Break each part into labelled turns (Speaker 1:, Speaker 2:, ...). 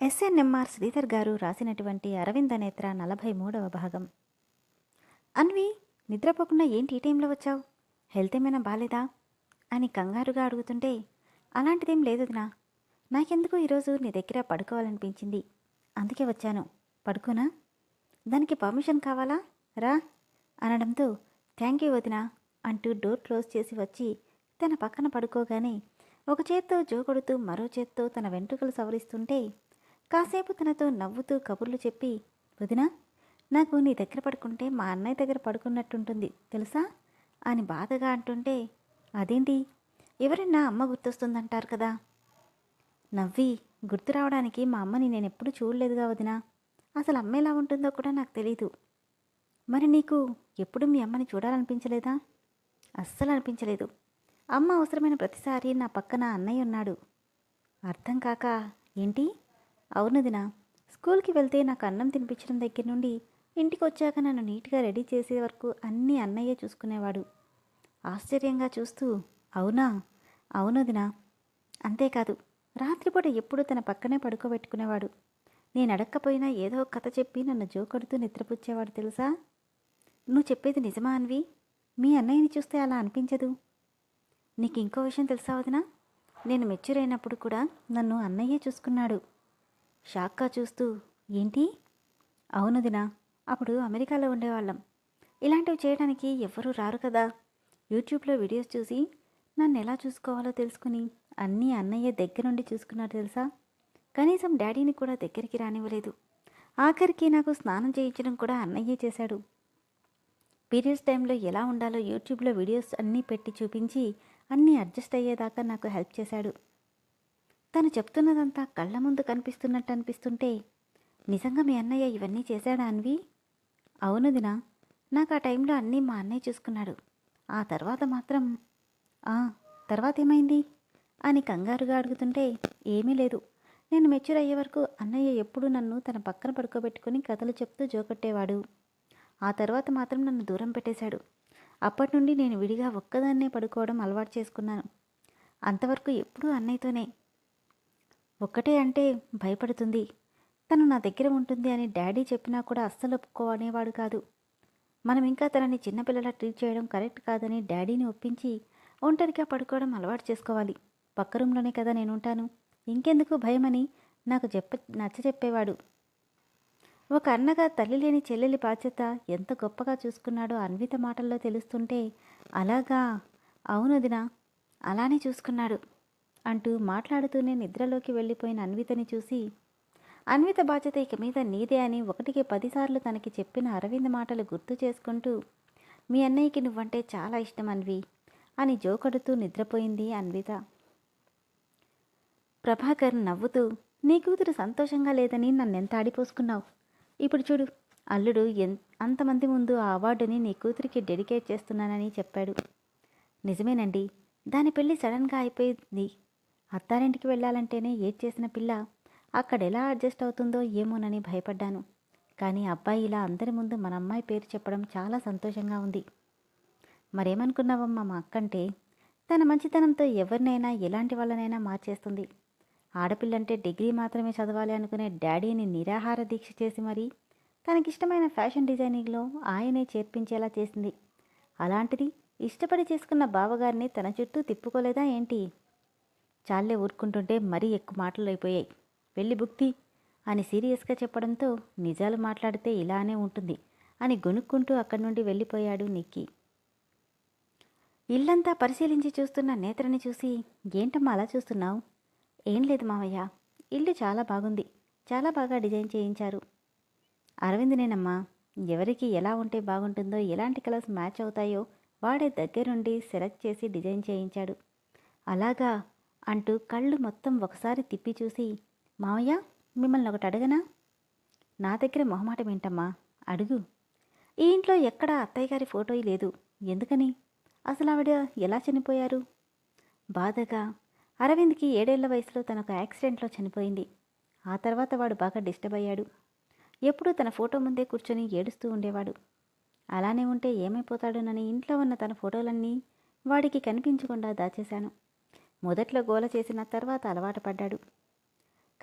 Speaker 1: SNMR Sridhar గారు రాసినటువంటి అరవింద నేత్ర నలభై మూడవ భాగం. అన్వి నిద్రపోకుండా ఏంటి ఈ టైంలో వచ్చావు? హెల్త్ ఏమైనా బాలేదా? అని కంగారుగా అడుగుతుంటే అలాంటిదేం లేదు వదినా. నాకెందుకు ఈరోజు నీ దగ్గర పడుకోవాలనిపించింది? అందుకే వచ్చాను. పడుకోనా? దానికి పర్మిషన్ కావాలా? రా అనడంతో థ్యాంక్ యూ వదినా అంటూ డోర్ క్లోజ్ చేసి వచ్చి తన పక్కన పడుకోగానే ఒక చేత్తో జోకొడుతూ మరో చేత్తో తన వెంట్రుకలు సవరిస్తుంటే కాసేపు తనతో నవ్వుతూ కబుర్లు చెప్పి వదినా నాకు నీ దగ్గర పడుకుంటే మా అన్నయ్య దగ్గర పడుకున్నట్టుంటుంది తెలుసా? అని బాధగా అంటుంటే అదేంటి? ఎవరైనా అమ్మ గుర్తొస్తుందంటారు కదా. నవ్వి గుర్తు రావడానికి మా అమ్మని నేను ఎప్పుడు చూడలేదుగా వదినా. అసలు అమ్మ ఎలా ఉంటుందో కూడా నాకు తెలీదు. మరి నీకు ఎప్పుడు మీ అమ్మని చూడాలనిపించలేదా? అస్సలు అనిపించలేదు. అమ్మ అవసరమైన ప్రతిసారి నా పక్కన అన్నయ్య ఉన్నాడు. అర్థం కాక ఏంటి? అవును దినా. స్కూల్కి వెళ్తే నాకు అన్నం తినిపించడం దగ్గర నుండి ఇంటికి వచ్చాక నన్ను నీట్గా రెడీ చేసే వరకు అన్నీ అన్నయ్యే చూసుకునేవాడు. ఆశ్చర్యంగా చూస్తూ అవునా? అవును దినా. అంతేకాదు రాత్రిపూట ఎప్పుడు తన పక్కనే పడుకోబెట్టుకునేవాడు. నేను అడక్కపోయినా ఏదో కథ చెప్పి నన్ను జోకడుతూ నిద్రపుచ్చేవాడు తెలుసా? నువ్వు చెప్పేది నిజమా అన్వి? మీ అన్నయ్యని చూస్తే అలా అనిపించదు? నీకు ఇంకో విషయం తెలుసా వదినా? నేను మెచ్యూర్ అయినప్పుడు కూడా నన్ను అన్నయ్యే చూసుకున్నాడు. షాక్గా చూస్తూ ఏంటి? అవునుదినా అప్పుడు అమెరికాలో ఉండేవాళ్ళం. ఇలాంటివి చేయడానికి ఎవ్వరూ రారు కదా. యూట్యూబ్లో వీడియోస్ చూసి నన్ను ఎలా చూసుకోవాలో తెలుసుకుని అన్నీ అన్నయ్య దగ్గరుండి చూసుకున్నాడు తెలుసా? కనీసం డాడీని కూడా దగ్గరికి రానివ్వలేదు. ఆఖరికి నాకు స్నానం చేయించడం కూడా అన్నయ్యే చేశాడు. పీరియడ్స్ టైంలో ఎలా ఉండాలో యూట్యూబ్లో వీడియోస్ అన్నీ పెట్టి చూపించి అన్నీ అడ్జస్ట్ అయ్యేదాకా నాకు హెల్ప్ చేశాడు. తను చెప్తున్నదంతా కళ్ళ ముందు కనిపిస్తున్నట్టు అనిపిస్తుంటే నిజంగా మీ అన్నయ్య ఇవన్నీ చేశాడా అన్వి? అవును దినా నాకు ఆ టైంలో అన్నీ మా అన్నయ్య చూసుకున్నాడు. ఆ తర్వాత మాత్రం "ఆ, తర్వాత ఏమైంది అని కంగారుగా అడుగుతుంటే ఏమీ లేదు. నేను మెచ్యూర్ అయ్యే వరకు అన్నయ్య ఎప్పుడూ నన్ను తన పక్కన పడుకోబెట్టుకుని కథలు చెప్తూ జోకొట్టేవాడు. ఆ తర్వాత మాత్రం నన్ను దూరం పెట్టేశాడు. అప్పటి నుండి నేను విడిగా ఒక్కదాన్నే పడుకోవడం అలవాటు చేసుకున్నాను. అంతవరకు ఎప్పుడూ అన్నయ్యతోనే ఒక్కటే అంటే భయపడుతుంది. తను నా దగ్గర ఉంటుంది అని డాడీ చెప్పినా కూడా అస్సలు ఒప్పుకోనేవాడు కాదు. మనం ఇంకా తనని చిన్నపిల్లల ట్రీట్ చేయడం కరెక్ట్ కాదని డాడీని ఒప్పించి ఒంటరిగా పడుకోవడం అలవాటు చేసుకోవాలి. పక్క రూమ్లోనే కదా నేను ఉంటాను ఇంకెందుకు భయమని నాకు చెప్ప నచ్చ చెప్పేవాడు. ఒక అన్నగా తల్లి లేని చెల్లెలి బాధ్యత ఎంత గొప్పగా చూసుకున్నాడో అన్విత మాటల్లో తెలుస్తుంటే అలాగా అవును వదినా అలానే చూసుకున్నాడు. అంటూ మాట్లాడుతూనే నిద్రలోకి వెళ్ళిపోయిన అన్వితని చూసి అన్విత బాధ్యత ఇక మీద నీదే అని ఒకటికి పదిసార్లు తనకి చెప్పిన అరవింద్ మాటలు గుర్తు చేసుకుంటూ మీ అన్నయ్యకి నువ్వంటే చాలా ఇష్టం అన్వి అని జోకడుతూ నిద్రపోయింది అన్విత. ప్రభాకర్ నవ్వుతూ నీ కూతురు సంతోషంగా లేదని నన్నెంత ఆడిపోసుకున్నావు? ఇప్పుడు చూడు అల్లుడు ఎన్ అంతమంది ముందు ఆ అవార్డుని నీ కూతురికి డెడికేట్ చేస్తున్నానని చెప్పాడు. నిజమేనండి. దాని పెళ్ళి సడన్గా అయిపోయింది. అత్తారింటికి వెళ్ళాలంటేనే ఏడ్ చేసిన పిల్ల? అక్కడ ఎలా అడ్జస్ట్ అవుతుందో ఏమోనని భయపడ్డాను. కానీ అబ్బాయి ఇలా అందరి ముందు మన అమ్మాయి పేరు చెప్పడం చాలా సంతోషంగా ఉంది. మరేమనుకున్నావమ్మా మా అక్కంటే? తన మంచితనంతో ఎవరినైనా ఎలాంటి వాళ్ళనైనా మార్చేస్తుంది. ఆడపిల్లంటే డిగ్రీ మాత్రమే చదవాలి అనుకునే డాడీని నిరాహార దీక్ష చేసి మరీ తనకిష్టమైన ఫ్యాషన్ డిజైనింగ్లో ఆయనే చేర్పించేలా చేసింది. అలాంటిది ఇష్టపడి చేసుకున్న బావగారిని తన చుట్టూ తిప్పుకోలేదా ఏంటి? చాలే ఊరుకుంటుంటే మరీ ఎక్కువ మాటలు అయిపోయాయి. వెళ్ళి బుక్తి అని సీరియస్గా చెప్పడంతో నిజాలు మాట్లాడితే ఇలానే ఉంటుంది అని గొనుక్కుంటూ అక్కడి నుండి వెళ్ళిపోయాడు నిక్కీ. ఇల్లంతా పరిశీలించి చూస్తున్న నేత్రని చూసి ఏంటమ్మా అలా చూస్తున్నావు? ఏం లేదు మావయ్య. ఇల్లు చాలా బాగుంది. చాలా బాగా డిజైన్ చేయించారు. అరవింద్ నేనమ్మా. ఎవరికి ఎలా ఉంటే బాగుంటుందో ఎలాంటి కలర్స్ మ్యాచ్ అవుతాయో వాడే దగ్గరుండి సెలెక్ట్ చేసి డిజైన్ చేయించాడు. అలాగా అంటూ కళ్ళు మొత్తం ఒకసారి తిప్పి చూసి మావయ్య మిమ్మల్ని ఒకటి అడగనా? నా దగ్గర మొహమాటం ఏంటమ్మా అడుగు. ఈ ఇంట్లో ఎక్కడా అత్తయ్య గారి ఫోటో లేదు. ఎందుకని? అసలు ఆవిడ ఎలా చనిపోయారు? బాధగా. అరవింద్కి ఏడేళ్ళ వయసులో తనొక యాక్సిడెంట్లో చనిపోయింది. ఆ తర్వాత వాడు బాగా డిస్టర్బ్ అయ్యాడు. ఎప్పుడూ తన ఫోటో ముందే కూర్చొని ఏడుస్తూ ఉండేవాడు. అలానే ఉంటే ఏమైపోతాడోనని ఇంట్లో ఉన్న తన ఫోటోలన్నీ వాడికి కనిపించకుండా దాచేశాను. మొదట్లో గోల చేసిన తర్వాత అలవాటు పడ్డాడు.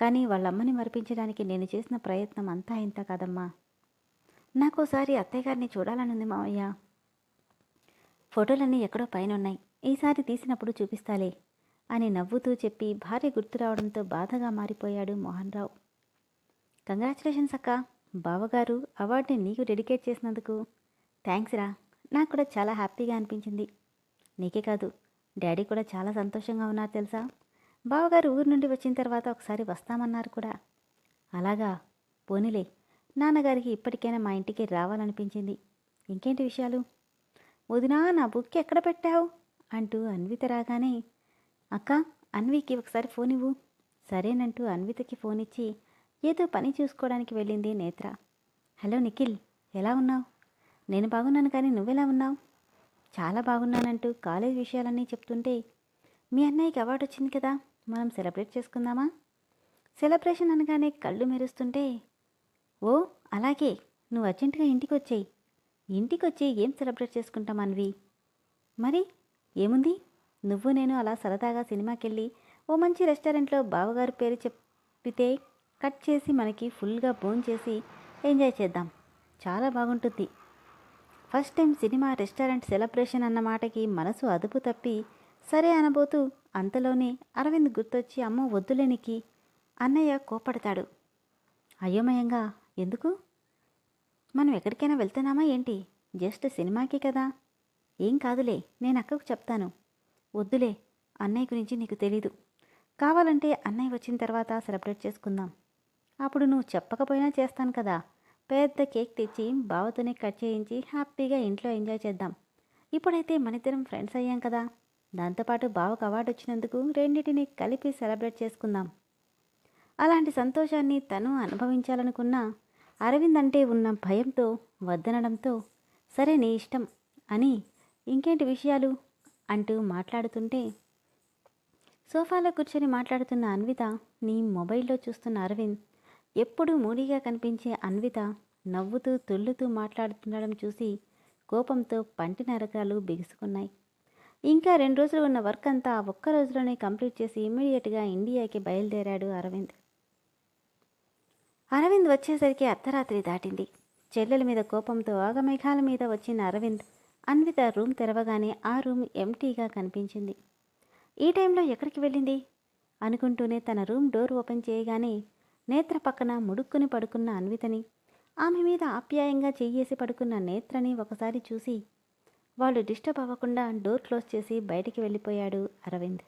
Speaker 1: కానీ వాళ్ళమ్మని మరిపించడానికి నేను చేసిన ప్రయత్నం అంతా ఇంత కాదమ్మా. నాకోసారి అత్తయ్య గారిని చూడాలనుంది మావయ్య. ఫోటోలన్నీ ఎక్కడో పైన ఉన్నాయి ఈసారి తీసినప్పుడు చూపిస్తాలే అని నవ్వుతూ చెప్పి భార్య గుర్తు రావడంతో బాధగా మారిపోయాడు మోహన్ రావు కంగ్రాచులేషన్స్ అక్క. బావగారు అవార్డుని నీకు డెడికేట్ చేసినందుకు థ్యాంక్స్ రా. నాకు కూడా చాలా హ్యాపీగా అనిపించింది. నీకే కాదు డాడీ కూడా చాలా సంతోషంగా ఉన్నారు తెలుసా? బావగారు ఊరు నుండి వచ్చిన తర్వాత ఒకసారి వస్తామన్నారు కూడా. అలాగా? పోనీలే. నాన్నగారికి ఇప్పటికైనా మా ఇంటికి రావాలనిపించింది. ఇంకేంటి విషయాలు? వదినా నా బుక్ ఎక్కడ పెట్టావు? అంటూ అన్విత రాగానే అక్క అన్వికి ఒకసారి ఫోన్ ఇవ్వు. సరేనంటూ అన్వితకి ఫోన్ ఇచ్చి ఏదో పని చూసుకోవడానికి వెళ్ళింది నేత్ర. హలో నిఖిల్ ఎలా ఉన్నావు? నేను బాగున్నాను కానీ నువ్వెలా ఉన్నావు? చాలా బాగున్నానంటూ కాలేజ్ విషయాలన్నీ చెప్తుంటే మీ అన్నయ్యకి అవార్డు వచ్చింది కదా మనం సెలబ్రేట్ చేసుకుందామా? సెలబ్రేషన్ అనగానే కళ్ళు మెరుస్తుంటే ఓ అలాగే నువ్వు అర్జెంటుగా ఇంటికి వచ్చేయి ఇంటికి వచ్చి ఏం సెలబ్రేట్ చేసుకుంటాం అన్వి? మరి ఏముంది? నువ్వు నేను అలా సరదాగా సినిమాకి వెళ్ళి ఓ మంచి రెస్టారెంట్లో బావగారి పేరు చెప్పితే కట్ చేసి మనకి ఫుల్గా బోన్ చేసి ఎంజాయ్ చేద్దాం. చాలా బాగుంటుంది. First time cinema restaurant celebration అన్న మాటకి మనసు అదుపు తప్పి సరే అనబోతూ అంతలోనే అరవింద్ గుర్తొచ్చి అమ్మ వద్దులేనికి అన్నయ్య కోపడతాడు అయోమయంగా? ఎందుకు? మనం ఎక్కడికైనా వెళ్తున్నామా ఏంటి? జస్ట్ సినిమాకి కదా? ఏం కాదులే నేను అక్కకు చెప్తాను. వద్దులే అన్నయ్య గురించి నీకు తెలీదు. కావాలంటే అన్నయ్య వచ్చిన తర్వాత సెలబ్రేట్ చేసుకుందాం. అప్పుడు నువ్వు చెప్పకపోయినా చేస్తాను కదా. పెద్ద కేక్ తెచ్చి బావతోనే కట్ చేయించి హ్యాపీగా ఇంట్లో ఎంజాయ్ చేద్దాం. ఇప్పుడైతే మనిద్దరం ఫ్రెండ్స్ అయ్యాం కదా. దాంతోపాటు బావకు అవార్డు వచ్చినందుకు రెండింటిని కలిపి సెలబ్రేట్ చేసుకుందాం. అలాంటి సంతోషాన్ని తను అనుభవించాలనుకున్న అరవింద్ అంటే ఉన్న భయంతో వద్దనడంతో సరే నీ ఇష్టం అని ఇంకేంటి విషయాలు అంటూ మాట్లాడుతుంటే సోఫాలో కూర్చొని మాట్లాడుతున్న అన్విత నీ మొబైల్లో చూస్తున్న అరవింద్ ఎప్పుడూ మూడీగా కనిపించే అన్విత నవ్వుతూ తుళ్ళుతూ మాట్లాడుతుండడం చూసి కోపంతో పంటి నరకాలు బిగుసుకున్నాయి. ఇంకా రెండు రోజులు ఉన్న వర్క్ అంతా ఒక్క రోజులోనే కంప్లీట్ చేసి ఇమ్మీడియట్గా ఇండియాకి బయలుదేరాడు అరవింద్. అరవింద్ వచ్చేసరికి అర్ధరాత్రి దాటింది. చెల్లెల మీద కోపంతో ఆగమేఘాల మీద వచ్చిన అరవింద్ అన్విత రూమ్ తెరవగానే ఆ రూమ్ ఎంటీగా కనిపించింది. ఈ టైంలో ఎక్కడికి వెళ్ళింది? అనుకుంటూనే తన రూమ్ డోర్ ఓపెన్ చేయగానే నేత్ర పక్కన ముడుక్కుని పడుకున్న అన్వితని ఆమె మీద ఆప్యాయంగా చెయ్యేసి పడుకున్న నేత్రని ఒకసారి చూసి వాళ్ళు డిస్టర్బ్ అవ్వకుండా డోర్ క్లోజ్ చేసి బయటికి వెళ్ళిపోయాడు అరవింద్.